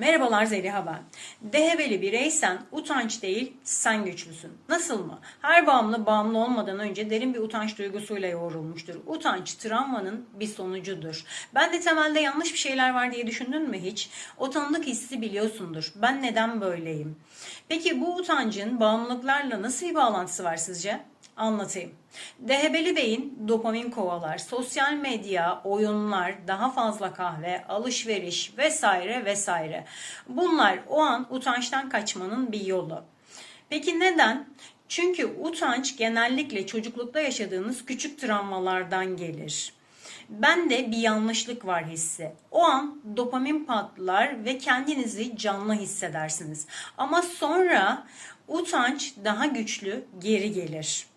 Merhabalar Zeliha ben. Dehebeli bireysen utanç değil sen güçlüsün. Nasıl mı? Her bağımlı bağımlı olmadan önce derin bir utanç duygusuyla yoğrulmuştur. Utanç travmanın bir sonucudur. Ben de temelde yanlış bir şeyler var diye düşündün mü hiç? O tanıdık hissi biliyorsundur. Ben neden böyleyim? Peki bu utancın bağımlılıklarla nasıl bir bağlantısı var sizce? Anlatayım. Dehebeli beyin dopamin kovalar, sosyal medya, oyunlar, daha fazla kahve, alışveriş vesaire vesaire. Bunlar o an utançtan kaçmanın bir yolu. Peki neden? Çünkü utanç genellikle çocuklukta yaşadığınız küçük travmalardan gelir. Ben de bir yanlışlık var hissi. O an dopamin patlar ve kendinizi canlı hissedersiniz. Ama sonra utanç daha güçlü geri gelir.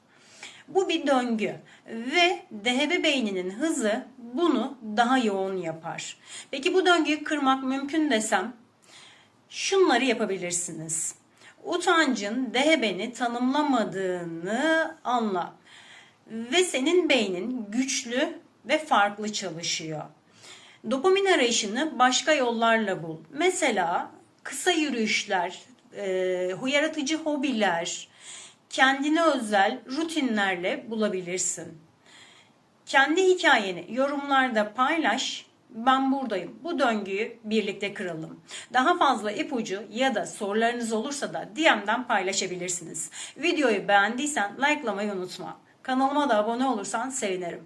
Bu bir döngü ve DHB beyninin hızı bunu daha yoğun yapar. Peki bu döngüyü kırmak mümkün desem şunları yapabilirsiniz. Utancın DHB'ni tanımlamadığını anla ve senin beynin güçlü ve farklı çalışıyor. Dopamin arayışını başka yollarla bul. Mesela kısa yürüyüşler, e, yaratıcı hobiler, kendine özel rutinlerle bulabilirsin. Kendi hikayeni yorumlarda paylaş. Ben buradayım. Bu döngüyü birlikte kıralım. Daha fazla ipucu ya da sorularınız olursa da DM'den paylaşabilirsiniz. Videoyu beğendiysen likelamayı unutma. Kanalıma da abone olursan sevinirim.